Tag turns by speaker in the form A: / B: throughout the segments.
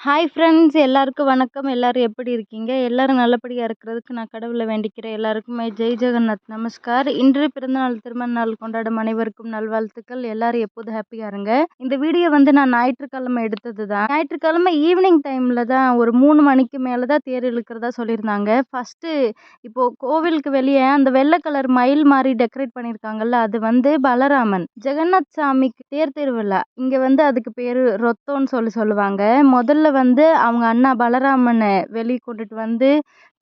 A: Hi friends எல்லாருக்கும் வணக்கம். எல்லோரும் எப்படி இருக்கீங்க? எல்லோரும் நல்லபடியாக இருக்கிறதுக்கு நான் கடவுளை வேண்டிக்கிறேன். எல்லாருக்குமே ஜெய் ஜெகநாத். நமஸ்கார். இன்று பிறந்தநாள் திருமண நாள் கொண்டாடும் அனைவருக்கும் நல்வாழ்த்துக்கள். எல்லாரும் எப்போதும் ஹாப்பியாக இருங்க. இந்த வீடியோ வந்து நான் ஞாயிற்றுக்கிழமை எடுத்தது தான் ஞாயிற்றுக்கிழமை ஈவினிங் டைமில் தான் ஒரு மூணு மணிக்கு மேலே தான் தேர் இழுக்கிறதா சொல்லியிருந்தாங்க. ஃபஸ்ட்டு இப்போது கோவிலுக்கு வெளியே அந்த வெள்ளை கலர் மயில் மாதிரி டெக்கரேட் பண்ணியிருக்காங்கல்ல அது வந்து பலராமன். ஜெகநாத் சாமிக்கு தேர் திருவிழா. இங்கே வந்து அதுக்கு பேர் ரொத்தோன்னு சொல்லி சொல்லுவாங்க. முதல்ல வந்து அவங்க அண்ணா பலராமனை வெளியே கொண்டுட்டு வந்து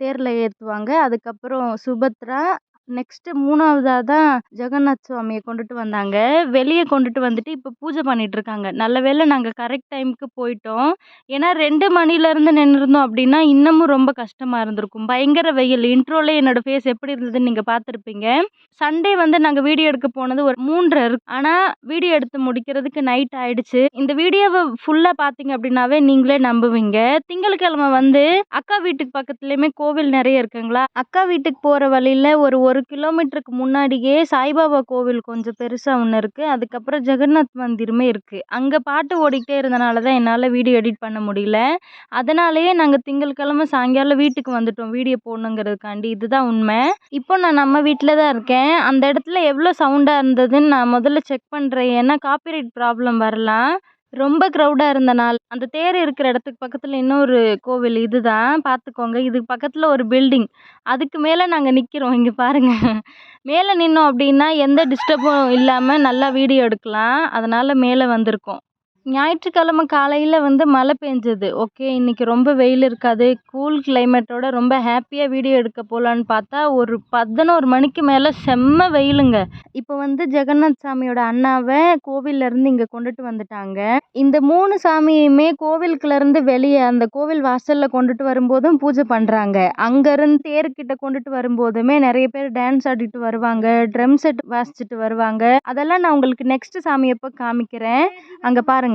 A: தேரில் ஏற்றுவாங்க அதுக்கப்புறம் சுபத்ரா நெக்ஸ்ட்டு மூணாவதாக தான் ஜெகநாத் சுவாமியை கொண்டுட்டு வந்தாங்க. வெளியே கொண்டுட்டு வந்துட்டு இப்போ பூஜை பண்ணிட்டு இருக்காங்க நல்ல வேளை நாங்கள் கரெக்ட் டைமுக்கு போயிட்டோம். ஏன்னா ரெண்டு மணிலேருந்து நின்றுருந்தோம் அப்படின்னா இன்னமும் ரொம்ப கஷ்டமாக இருந்திருக்கும். பயங்கர வெயில். இன்ட்ரோலே என்னோட ஃபேஸ் எப்படி இருந்ததுன்னு நீங்கள் பார்த்துருப்பீங்க. சண்டே வந்து நாங்கள் வீடியோ எடுக்க போனது ஒரு மூன்றரை இருக்கு. ஆனால் வீடியோ எடுத்து முடிக்கிறதுக்கு நைட் ஆயிடுச்சு. இந்த வீடியோவை ஃபுல்லாக பார்த்தீங்க அப்படின்னாவே நீங்களே நம்புவீங்க. திங்கட்கிழமை வந்து அக்கா வீட்டுக்கு பக்கத்துலேயுமே கோவில் நிறைய இருக்குங்களா? அக்கா வீட்டுக்கு போகிற வழியில் ஒரு ஒரு ஒரு கிலோமீட்டருக்கு முன்னாடியே சாய்பாபா கோவில் கொஞ்சம் பெருசாக ஒன்று இருக்குது அதுக்கப்புறம் ஜெகநாத் மந்திருமே இருக்குது அங்கே பாட்டு ஓடிக்கிட்டே இருந்தனால தான் என்னால் வீடியோ எடிட் பண்ண முடியல. அதனாலேயே நாங்கள் திங்கட்கிழமை சாயங்காலம் வீட்டுக்கு வந்துட்டோம். வீடியோ போடணுங்கிறதுக்காண்டி. இதுதான் உண்மை. இப்போ நான் நம்ம வீட்டில் தான் இருக்கேன். அந்த இடத்துல எவ்வளோ சவுண்டாக இருந்ததுன்னு நான் முதல்ல செக் பண்ணுறேன் ஏன்னா காப்பிரைட் ப்ராப்ளம் வரலாம். ரொம்ப க்ரௌடாக இருந்தனால் அந்த தேர் இருக்கிற இடத்துக்கு பக்கத்தில் இன்னொரு கோவில் இதுதான். பார்த்துக்கோங்க இதுக்கு பக்கத்தில் ஒரு பில்டிங் அதுக்கு மேலே நாங்கள் நிற்கிறோம் இங்கே பாருங்கள் மேலே நின்றோம் அப்படின்னா எந்த டிஸ்டர்பும் இல்லாமல் நல்லா வீடியோ எடுக்கலாம். அதனால் மேலே வந்திருக்கோம். ஞாயிற்றுக்கிழமை காலையில் வந்து மழை பெஞ்சது. ஓகே இன்றைக்கி ரொம்ப வெயில் இருக்காது. கூல் கிளைமேட்டோட ரொம்ப ஹாப்பியாக வீடியோ எடுக்க போகலான்னு பார்த்தா ஒரு பதினோரு மணிக்கு மேலே செம்ம வெயிலுங்க. இப்போ வந்து ஜெகநாத் சாமியோட அண்ணாவை கோவிலேருந்து இங்கே கொண்டுட்டு வந்துட்டாங்க. இந்த மூணு சாமியுமே கோவிலுக்குலேருந்து வெளியே அந்த கோவில் வாசலில் கொண்டுட்டு வரும்போதும் பூஜை பண்ணுறாங்க அங்கேருந்து தேர்கிட்ட கொண்டுட்டு வரும்போதுமே நிறைய பேர் டான்ஸ் ஆடிட்டு வருவாங்க ட்ரம் செட் வாசிச்சுட்டு வருவாங்க. அதெல்லாம் நான் உங்களுக்கு நெக்ஸ்ட் சாமி எப்போ காமிக்கிறேன். அங்கே பாருங்கள்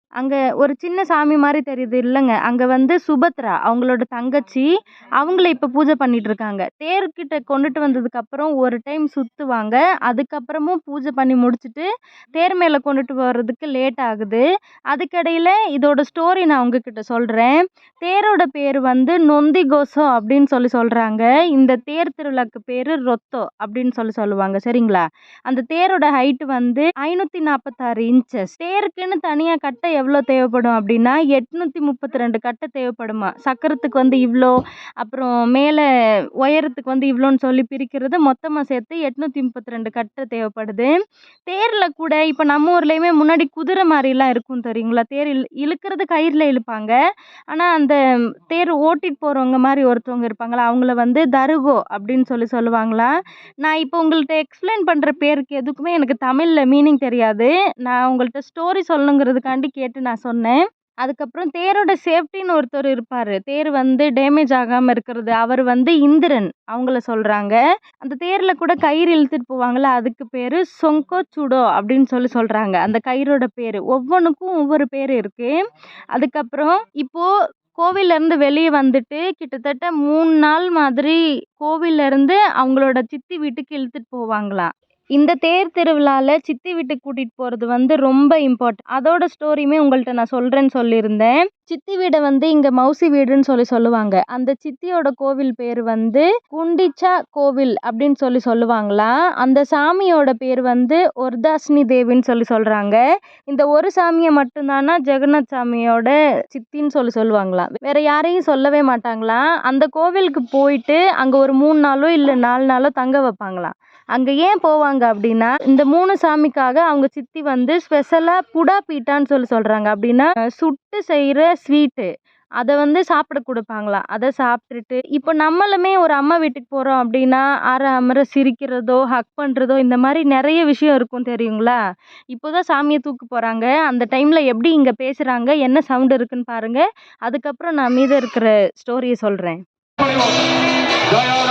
A: அங்கே ஒரு சின்ன சாமி மாதிரி தெரியுது இல்லைங்க. அங்கே வந்து சுபத்ரா அவங்களோட தங்கச்சி அவங்கள இப்போ பூஜை பண்ணிட்டு இருக்காங்க. தேர்கிட்ட கொண்டுட்டு வந்ததுக்கப்புறம் ஒரு டைம் சுற்றுவாங்க அதுக்கப்புறமும் பூஜை பண்ணி முடிச்சுட்டு தேர் மேலே கொண்டுட்டு வர்றதுக்கு லேட் ஆகுது. அதுக்கிடையில் இதோட ஸ்டோரி நான் உங்ககிட்ட சொல்கிறேன் தேரோட பேர் வந்து நொந்தி கோசோ அப்படின்னு சொல்லி சொல்கிறாங்க இந்த தேர் திருவிழாக்கு பேர் ரொத்தோ அப்படின்னு சொல்லி சொல்லுவாங்க சரிங்களா? அந்த தேரோட ஹைட்டு வந்து ஐநூற்றி நாற்பத்தாறு இன்ச்சஸ் தேருக்குன்னு தனியாக கட்ட எவ்வளோ தேவைப்படும் அப்படின்னா எட்நூற்றி முப்பத்தி ரெண்டு கட்டை தேவைப்படுமா? சக்கரத்துக்கு வந்து இவ்வளோ அப்புறம் மேலே உயரத்துக்கு வந்து இவ்வளோன்னு சொல்லி பிரிக்கிறது மொத்தமாக சேர்த்து எட்நூற்றி முப்பத்தி ரெண்டு கட்டை தேவைப்படுது. தேரில் கூட இப்போ நம்ம ஊர்லேயுமே முன்னாடி குதிரை மாதிரிலாம் இருக்கும் தெரியுங்களா? தேர் இழு இழுக்கிறது கயிறில் இழுப்பாங்க. ஆனால் அந்த தேர் ஓட்டிட்டு போகிறவங்க மாதிரி ஒருத்தவங்க இருப்பாங்களா? அவங்கள வந்து தருகோ அப்படின்னு சொல்லி சொல்லுவாங்களா? நான் இப்போ உங்கள்கிட்ட எக்ஸ்பிளைன் பண்ணுற பேருக்கு எதுக்குமே எனக்கு தமிழில் மீனிங் தெரியாது. நான் உங்கள்கிட்ட ஸ்டோரி சொல்லணுங்கிறதுக்காண்டி கேட்டு நான் சொன்னேன். அதுக்கப்புறம் தேரோட சேஃப்டின்னு ஒருத்தர் இருப்பார். தேர் வந்து டேமேஜ் ஆகாமல் இருக்கிறது. அவர் வந்து இந்திரன் அவங்கள சொல்கிறாங்க அந்த தேரில் கூட கயிறு இழுத்துட்டு போவாங்கள்ல அதுக்கு பேர் சொங்கோ சுடோ அப்படின்னு சொல்லி சொல்கிறாங்க அந்த கயிறோட பேர். ஒவ்வொன்றுக்கும் ஒவ்வொரு பேர் இருக்குது அதுக்கப்புறம் இப்போது கோவிலேருந்து வெளியே வந்துட்டு கிட்டத்தட்ட மூணு நாள் மாதிரி கோவிலேருந்து அவங்களோட சித்தி வீட்டுக்கு இழுத்துட்டு போவாங்களாம். இந்த தேர் திருவிழாவில் சித்தி வீட்டுக்கு கூட்டிகிட்டு போகிறது வந்து ரொம்ப இம்பார்ட்டன்ட் அதோட ஸ்டோரியுமே உங்கள்கிட்ட நான் சொல்கிறேன்னு சொல்லியிருந்தேன். சித்தி வீடை வந்து இங்கே மௌசி வீடுன்னு சொல்லி சொல்லுவாங்க. அந்த சித்தியோட கோவில் பேர் வந்து குண்டிச்சா கோவில் அப்படின்னு சொல்லி சொல்லுவாங்களா? அந்த சாமியோட பேர் வந்து ஒர்தாசினி தேவின்னு சொல்லி சொல்கிறாங்க இந்த ஒரு சாமியை மட்டும்தானா ஜெகநாத் சாமியோட சித்தின்னு சொல்லி சொல்லுவாங்களா? வேற யாரையும் சொல்லவே மாட்டாங்களா? அந்த கோவிலுக்கு போயிட்டு அங்கே ஒரு மூணு நாளோ இல்லை நாலு நாளோ தங்க வைப்பாங்களாம் அங்கே ஏன் போவாங்க அப்படின்னா இந்த மூணு சாமிக்காக அவங்க சித்தி வந்து ஸ்பெஷலாக புடா பீட்டான்னு சொல்லி சொல்கிறாங்க அப்படின்னா சுட்டு செய்கிற ஸ்வீட்டு அதை வந்து சாப்பிட கொடுப்பாங்களாம் அதை சாப்பிட்டுட்டு இப்போ நம்மளுமே ஒரு அம்மா வீட்டுக்கு போகிறோம் அப்படின்னா அரை அமர சிரிக்கிறதோ ஹக் பண்ணுறதோ இந்த மாதிரி நிறைய விஷயம் இருக்கும் தெரியுங்களா? இப்போ தான் சாமியை தூக்கு போகிறாங்க அந்த டைமில் எப்படி இங்கே பேசுகிறாங்க என்ன சவுண்டு இருக்குன்னு பாருங்கள் அதுக்கப்புறம் நான் மீதம் இருக்கிற ஸ்டோரியை சொல்கிறேன்
B: জয়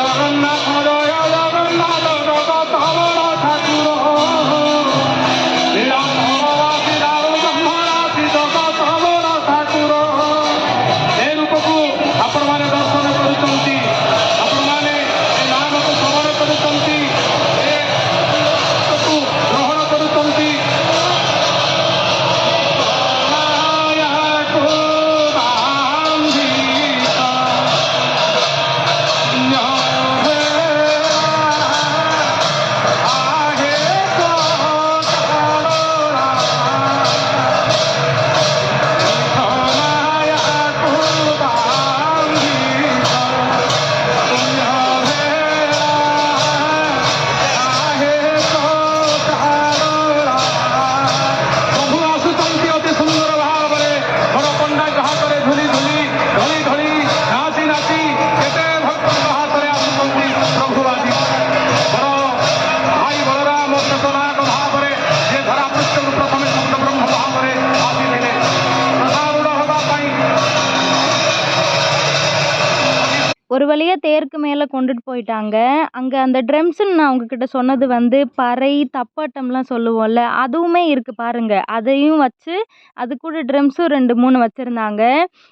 A: ஒரு வழியாக தேருக்கு மேலே கொண்டுட்டு போயிட்டாங்க. அங்கே அந்த ட்ரம்ஸுன்னு நான் உங்ககிட்ட சொன்னது வந்து பறை தப்பாட்டம்லாம் சொல்லுவோம்ல அதுவுமே இருக்குது பாருங்க. அதையும் வச்சு அது கூட ட்ரம்ஸும் ரெண்டு மூணு வச்சுருந்தாங்க.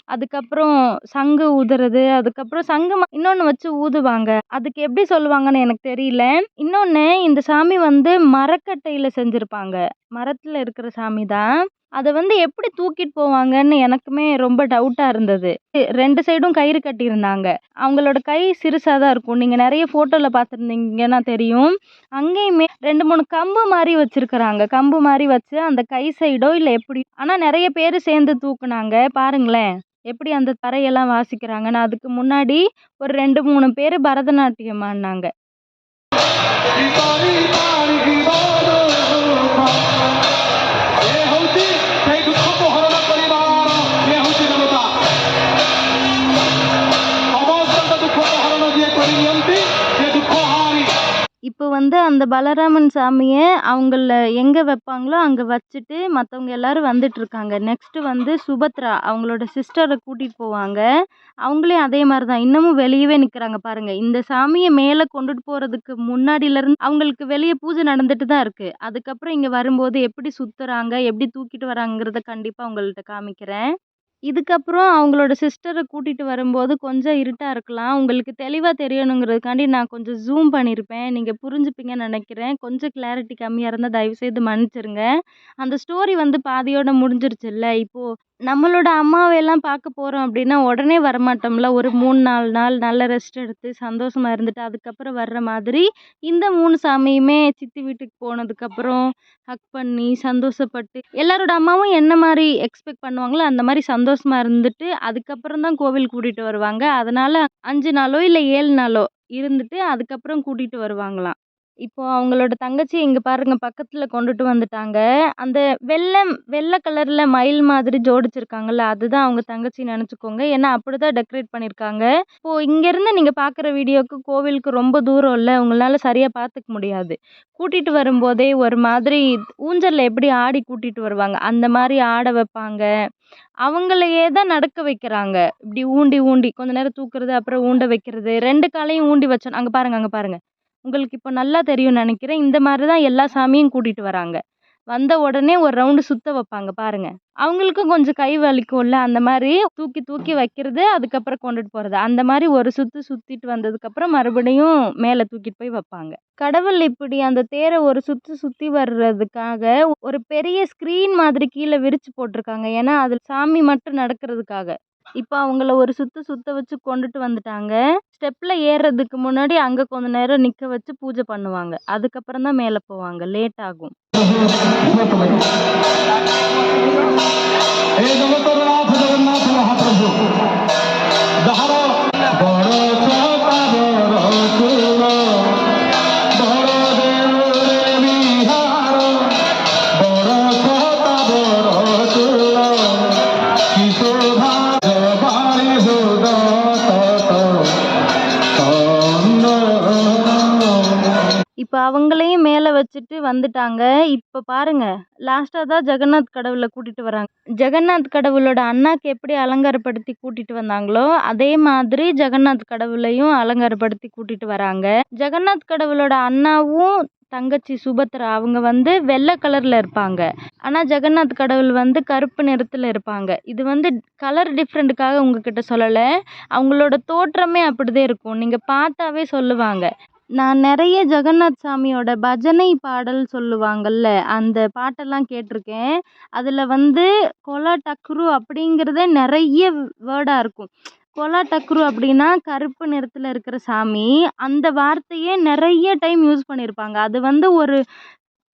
A: அதுக்கப்புறம் சங்கு ஊதுறது அதுக்கப்புறம் சங்கு இன்னொன்று வச்சு ஊதுவாங்க. அதுக்கு எப்படி சொல்லுவாங்கன்னு எனக்கு தெரியல. இன்னொன்று இந்த சாமி வந்து மரக்கட்டையில் செஞ்சுருப்பாங்க. மரத்தில் இருக்கிற சாமி தான். அதை வந்து எப்படி தூக்கிட்டு போவாங்கன்னு எனக்குமே ரொம்ப டவுட்டாக இருந்தது. ரெண்டு சைடும் கயிறு கட்டியிருந்தாங்க. அவங்களோட கை சிறுசாக தான் இருக்கும். நீங்கள் நிறைய ஃபோட்டோவில் பார்த்துருந்தீங்கன்னா தெரியும். அங்கேயுமே ரெண்டு மூணு கம்பு மாதிரி வச்சுருக்குறாங்க. கம்பு மாதிரி வச்சு அந்த கை சைடோ இல்லை எப்படி? ஆனால் நிறைய பேர் சேர்ந்து தூக்குனாங்க. பாருங்களேன். எப்படி அந்த தரையெல்லாம் வாசிக்கிறாங்கன்னு. அதுக்கு முன்னாடி ஒரு ரெண்டு மூணு பேர் பரதநாட்டியம் ஆடினாங்க இப்போ வந்து அந்த பலராமன் சாமியை அவங்கள எங்கே வைப்பாங்களோ அங்கே வச்சுட்டு மற்றவங்க எல்லாரும் வந்துட்டுருக்காங்க நெக்ஸ்ட்டு வந்து சுபத்ரா அவங்களோட சிஸ்டரை கூட்டிகிட்டு போவாங்க. அவங்களே அதே மாதிரி தான் இன்னமும் வெளியவே நிற்கிறாங்க பாருங்கள் இந்த சாமியை மேலே கொண்டுட்டு போகிறதுக்கு முன்னாடியிலேருந்து அவங்களுக்கு வெளியே பூஜை நடந்துட்டு தான் இருக்குது அதுக்கப்புறம் இங்கே வரும்போது எப்படி சுற்றுறாங்க எப்படி தூக்கிட்டு வராங்கிறத கண்டிப்பாக உங்கள்கிட்ட காமிக்கிறேன். இதுக்கப்புறம் அவங்களோட சிஸ்டரை கூட்டிகிட்டு வரும்போது கொஞ்சம் இருட்டாக இருக்கலாம். உங்களுக்கு தெளிவாக தெரியணுங்கிறதுக்காண்டி நான் கொஞ்சம் ஜூம் பண்ணியிருப்பேன் நீங்கள் புரிஞ்சுப்பீங்கன்னு நினைக்கிறேன். கொஞ்சம் கிளாரிட்டி கம்மியாக இருந்தால் தயவுசெய்து மன்னிச்சிருங்க. அந்த ஸ்டோரி வந்து பாதியோடு முடிஞ்சிருச்சுல்ல? இப்போது நம்மளோட அம்மாவையெல்லாம் பார்க்க போகிறோம் அப்படின்னா உடனே வரமாட்டோம்ல. ஒரு மூணு நாலு நாள் நல்ல ரெஸ்ட் எடுத்து சந்தோஷமாக இருந்துட்டு அதுக்கப்புறம் வர்ற மாதிரி இந்த மூணு சாமியுமே சித்தி வீட்டுக்கு போனதுக்கப்புறம் ஹக் பண்ணி சந்தோஷப்பட்டு எல்லாரோட அம்மாவும் என்ன மாதிரி எக்ஸ்பெக்ட் பண்ணுவாங்களோ அந்த மாதிரி சந்தோஷமாக இருந்துட்டு அதுக்கப்புறம் தான் கோவில் கூட்டிகிட்டு வருவாங்க. அதனால் அஞ்சு நாளோ இல்லை ஏழு நாளோ இருந்துட்டு அதுக்கப்புறம் கூட்டிகிட்டு வருவாங்களாம். இப்போ அவங்களோட தங்கச்சி இங்கே பாருங்க பக்கத்தில் கொண்டுட்டு வந்துட்டாங்க. அந்த வெள்ளை வெள்ளை கலரில் மயில் மாதிரி ஜோடிச்சிருக்காங்கல்ல அதுதான் அவங்க தங்கச்சி நினச்சிக்கோங்க. ஏன்னா அப்படி தான் டெக்கரேட் பண்ணியிருக்காங்க இப்போது இங்கேருந்து நீங்கள் பார்க்குற வீடியோவுக்கு கோவிலுக்கு ரொம்ப தூரம் இல்லை உங்களால் சரியாக பார்த்துக்க முடியாது. கூட்டிகிட்டு வரும்போதே ஒரு மாதிரி ஊஞ்சலில் எப்படி ஆடி கூட்டிகிட்டு வருவாங்க அந்த மாதிரி ஆட வைப்பாங்க. அவங்களையே தான் நடக்க வைக்கிறாங்க. இப்படி ஊண்டி ஊண்டி கொஞ்ச நேரம் தூக்குறது அப்புறம் ஊண்ட வைக்கிறது ரெண்டு காலையும் ஊண்டி வச்சோம். அங்கே பாருங்க அங்கே பாருங்கள் உங்களுக்கு இப்போ நல்லா தெரியும்னு நினைக்கிறேன். இந்த மாதிரி தான் எல்லா சாமியும் கூட்டிகிட்டு வராங்க. வந்த உடனே ஒரு ரவுண்டு சுற்ற வைப்பாங்க பாருங்கள் அவங்களுக்கும் கொஞ்சம் கை வலிக்கும்ல அந்த மாதிரி தூக்கி தூக்கி வைக்கிறது அதுக்கப்புறம் கொண்டுட்டு போகிறது அந்த மாதிரி ஒரு சுற்று சுற்றிட்டு வந்ததுக்கப்புறம் மறுபடியும் மேலே தூக்கிட்டு போய் வைப்பாங்க. கடவுள் இப்படி அந்த தேரை ஒரு சுற்று சுற்றி வர்றதுக்காக ஒரு பெரிய ஸ்க்ரீன் மாதிரி கீழே விரித்து போட்டிருக்காங்க. ஏன்னா அதில் சாமி மட்டும் நடக்கிறதுக்காக. இப்போ அவங்கள ஒரு சுற்று சுற்ற வச்சு கொண்டுட்டு வந்துட்டாங்க. ஸ்டெப்பில் ஏறுறதுக்கு முன்னாடி அங்கே கொஞ்ச நேரம் நிற்க வச்சு பூஜை பண்ணுவாங்க. அதுக்கப்புறம் தான் மேலே போவாங்க. லேட் ஆகும்.
B: ଏ
A: இப்போ அவங்களையும் மேலே வச்சுட்டு வந்துட்டாங்க. இப்போ பாருங்கள் லாஸ்ட்டாக தான் ஜெகநாத் கடவுளை கூட்டிகிட்டு வராங்க. ஜெகநாத் கடவுளோட அண்ணாக்கு எப்படி அலங்காரப்படுத்தி கூட்டிகிட்டு வந்தாங்களோ அதே மாதிரி ஜெகநாத் கடவுளையும் அலங்காரப்படுத்தி கூட்டிகிட்டு வராங்க. ஜெகநாத் கடவுளோட அண்ணாவும் தங்கச்சி சுபத்ரா அவங்க வந்து வெள்ளை கலரில் இருப்பாங்க. ஆனால் ஜெகநாத் கடவுள் வந்து கருப்பு நிறத்தில் இருப்பாங்க. இது வந்து கலர் டிஃப்ரெண்ட்டுக்காக உங்ககிட்ட சொல்லலை. அவங்களோட தோற்றமே அப்படிதான் இருக்கும். நீங்கள் பார்த்தாவே சொல்லுவாங்க. நான் நிறைய ஜெகநாத் சாமியோட பஜனை பாடல் சொல்லுவாங்கள்ல அந்த பாட்டெல்லாம் கேட்டிருக்கேன். அதில் வந்து கொலா டக்ரு அப்படிங்கிறதே நிறைய வேர்டாக இருக்கும். கொலா டக்ரு அப்படின்னா கருப்பு நிறத்தில் இருக்கிற சாமி. அந்த வார்த்தையே நிறைய டைம் யூஸ் பண்ணியிருப்பாங்க. அது வந்து ஒரு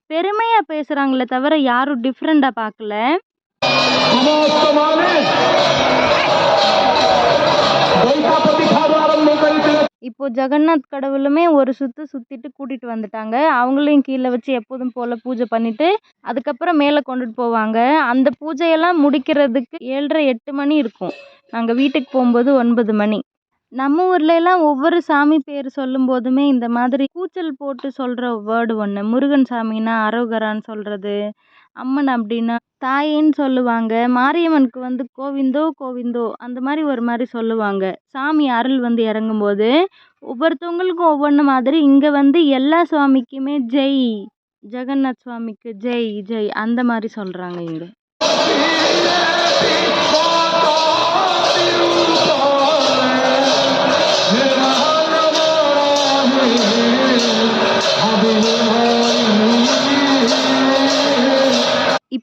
A: பெருமையாக பேசுகிறாங்களே தவிர யாரும் டிஃப்ரெண்ட்டாக பார்க்கல.
B: வைகாபதி
A: இப்போது ஜெகநாத் கடவுளுமே ஒரு சுற்று சுற்றிட்டு கூட்டிகிட்டு வந்துட்டாங்க. அவங்களையும் கீழே வச்சு எப்போதும் போல் பூஜை பண்ணிவிட்டு அதுக்கப்புறம் மேலே கொண்டுட்டு போவாங்க. அந்த பூஜையெல்லாம் முடிக்கிறதுக்கு ஏழ்ரை எட்டு மணி இருக்கும். நாங்கள் வீட்டுக்கு போகும்போது ஒன்பது மணி. நம்ம ஊர்லெலாம் ஒவ்வொரு சாமி பேர் சொல்லும் போதுமே இந்த மாதிரி கூச்சல் போட்டு சொல்கிற வேர்டு ஒன்று முருகன் சாமின்னா அரோகரான்னு சொல்கிறது அம்மன் அப்படின்னா தாயின்னு சொல்லுவாங்க. மாரியம்மனுக்கு வந்து கோவிந்தோ கோவிந்தோ அந்த மாதிரி ஒரு மாதிரி சொல்லுவாங்க. சாமி அருள் வந்து இறங்கும்போது ஒவ்வொருத்தவங்களுக்கும் ஒவ்வொன்று மாதிரி இங்கே வந்து எல்லா சுவாமிக்குமே ஜெய் ஜெகநாத் சுவாமிக்கு ஜெய் ஜெய் அந்த மாதிரி சொல்கிறாங்க இங்கே.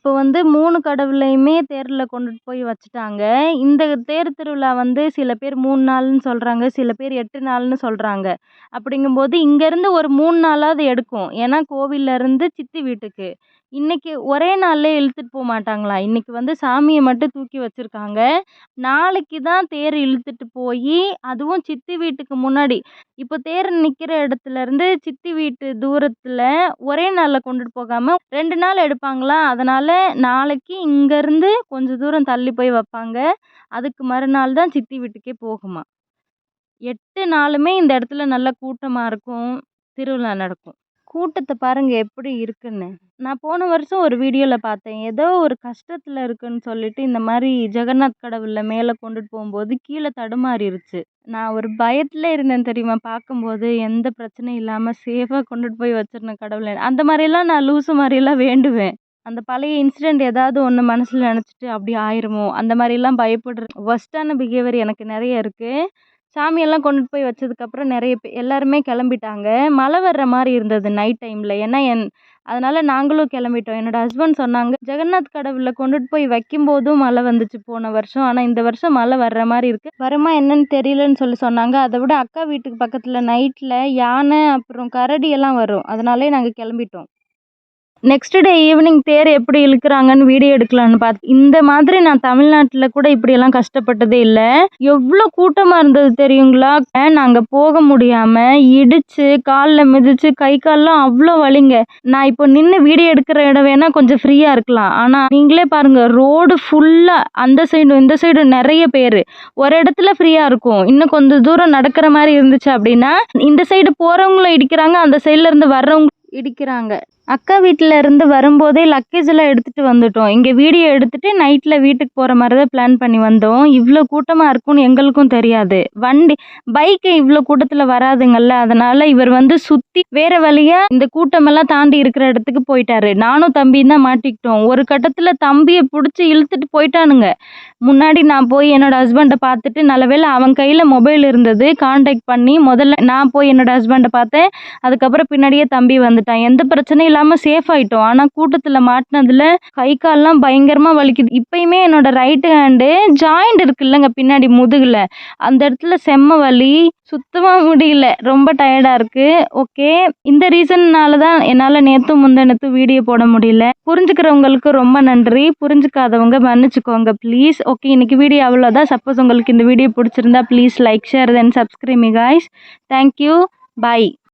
A: இப்போ வந்து மூணு கடவுளையுமே தேரில் கொண்டுட்டு போய் வச்சுட்டாங்க. இந்த தேர் திருவிழா வந்து சில பேர் மூணு நாள்னு சொல்கிறாங்க சில பேர் எட்டு நாள்னு சொல்கிறாங்க அப்படிங்கும்போது இங்கேருந்து ஒரு மூணு நாளாவது எடுக்கும். ஏன்னா கோவில்லேருந்து சித்தி வீட்டுக்கு. இன்றைக்கி ஒரே நாளில் இழுத்துட்டு போக மாட்டாங்களா? இன்றைக்கி வந்து சாமியை மட்டும் தூக்கி வச்சுருக்காங்க. நாளைக்கு தான் தேர் இழுத்துட்டு போய் அதுவும் சித்தி வீட்டுக்கு முன்னாடி. இப்போ தேர் நிற்கிற இடத்துலேருந்து சித்தி வீட்டு தூரத்தில் ஒரே நாளில் கொண்டுட்டு போகாமல் ரெண்டு நாள் எடுப்பாங்களா? அதனால் நாளைக்கு இங்கேருந்து கொஞ்சம் தூரம் தள்ளி போய் வைப்பாங்க. அதுக்கு மறுநாள் தான் சித்தி வீட்டுக்கே போகுமா? எட்டு நாளுமே இந்த இடத்துல நல்ல கூட்டமாக இருக்கும் திருவிழா நடக்கும். கூட்டத்தை பாருங்கள் எப்படி இருக்குன்னு. நான் போன வருஷம் ஒரு வீடியோவில் பார்த்தேன். ஏதோ ஒரு கஷ்டத்தில் இருக்குன்னு சொல்லிட்டு இந்த மாதிரி ஜெகநாத் கடவுளில் மேலே கொண்டுட்டு போகும்போது கீழே தடுமாறிடுச்சு நான் ஒரு பயத்தில் இருந்தேன் தெரியுமா? பார்க்கும்போது எந்த பிரச்சனையும் இல்லாமல் சேஃபாக கொண்டுட்டு போய் வச்சிருந்தேன் கடவுளை. அந்த மாதிரிலாம் நான் லூசு மாதிரிலாம் வேண்டுவேன். அந்த பழைய இன்சிடெண்ட் ஏதாவது ஒன்று மனசில் நினச்சிட்டு அப்படி ஆயிருமோ? அந்த மாதிரிலாம் பயப்படுற ஒஸ்ட்டான பிஹேவியர் எனக்கு நிறைய இருக்குது சாமியெல்லாம் கொண்டுட்டு போய் வச்சதுக்கப்புறம் நிறைய பேர் எல்லாருமே கிளம்பிட்டாங்க. மழை வர்ற மாதிரி இருந்தது நைட் டைமில் ஏன்னா என் அதனால் நாங்களும் கிளம்பிட்டோம். என்னோடய ஹஸ்பண்ட் சொன்னாங்க ஜெகநாத் கடவுளில் கொண்டுட்டு போய் வைக்கும்போதும் மழை வந்துச்சு போன வருஷம். ஆனால் இந்த வருஷம் மழை வர்ற மாதிரி இருக்குது வருமா என்னன்னு தெரியலன்னு சொல்லி சொன்னாங்க. அதை விட அக்கா வீட்டுக்கு பக்கத்தில் நைட்டில் யானை அப்புறம் கரடி எல்லாம் வரும். அதனாலே நாங்கள் கிளம்பிட்டோம். நெக்ஸ்ட் டே ஈவினிங் தேர் எப்படி இழுக்கிறாங்கன்னு வீடியோ எடுக்கலான்னு பார்த்து இந்த மாதிரி நான் தமிழ்நாட்டில் கூட இப்படியெல்லாம் கஷ்டப்பட்டதே இல்லை. எவ்வளோ கூட்டமாக இருந்தது தெரியுங்களா? நாங்கள் போக முடியாமல் இடித்து காலில் மிதித்து கை கால்லாம் அவ்வளோ வலிங்க. நான் இப்போ நின்று வீடியோ எடுக்கிற இடம் வேணால் கொஞ்சம் ஃப்ரீயாக இருக்கலாம். ஆனால் நீங்களே பாருங்கள் ரோடு ஃபுல்லாக அந்த சைடும் இந்த சைடும் நிறைய பேர். ஒரு இடத்துல ஃப்ரீயாக இருக்கும். இன்னும் கொஞ்சம் தூரம் நடக்கிற மாதிரி இருந்துச்சு அப்படின்னா இந்த சைடு போகிறவங்களும் இடிக்கிறாங்க அந்த சைடில் இருந்து வர்றவங்க இடிக்கிறாங்க. அக்கா வீட்டில் இருந்து வரும்போதே லக்கேஜ் எல்லாம் எடுத்துகிட்டு வந்துட்டோம். இங்கே வீடியோ எடுத்துகிட்டு நைட்டில் வீட்டுக்கு போகிற மாதிரி தான் பிளான் பண்ணி வந்தோம். இவ்வளோ கூட்டமாக இருக்கும்னு எங்களுக்கும் தெரியாது. வண்டி பைக்கு இவ்வளோ கூட்டத்தில் வராதுங்கள்ல அதனால் இவர் வந்து சுற்றி வேறு வழியாக இந்த கூட்டமெல்லாம் தாண்டி இருக்கிற இடத்துக்கு போயிட்டாரு. நானும் தம்பியும் தான் மாட்டிக்கிட்டோம். ஒரு கட்டத்தில் தம்பியை பிடிச்சி இழுத்துட்டு போயிட்டானுங்க. முன்னாடி நான் போய் என்னோட ஹஸ்பண்டை பார்த்துட்டு நல்லவேளை அவன் கையில் மொபைல் இருந்தது. காண்டாக்ட் பண்ணி முதல்ல நான் போய் என்னோட ஹஸ்பண்டை பார்த்தேன். அதுக்கப்புறம் பின்னாடியே தம்பி வந்துட்டான். எந்த பிரச்சனையும் இல்லாமல் சேஃப் ஆகிட்டோம் ஆனால் கூட்டத்தில் மாட்டினதில் கை கால்லாம் பயங்கரமாக வலிக்குது. இப்பயுமே என்னோட ரைட்டு ஹேண்டு ஜாயிண்ட் இருக்குல்லங்க பின்னாடி முதுகில். அந்த இடத்துல செம்ம வலி. சுத்தமாக முடியல. ரொம்ப டயர்டாக இருக்குது ஓகே இந்த ரீசன்னால தான் என்னால் நேற்றும் முந்தினத்தும் வீடியோ போட முடியல. புரிஞ்சுக்கிறவங்களுக்கு ரொம்ப நன்றி. புரிஞ்சுக்காதவங்க மன்னிச்சுக்கோங்க ப்ளீஸ் ஓகே இன்னைக்கு வீடியோ அவ்வளோதான் சப்போஸ் உங்களுக்கு இந்த வீடியோ பிடிச்சிருந்தா please like share then சப்ஸ்கிரைபி guys thank you bye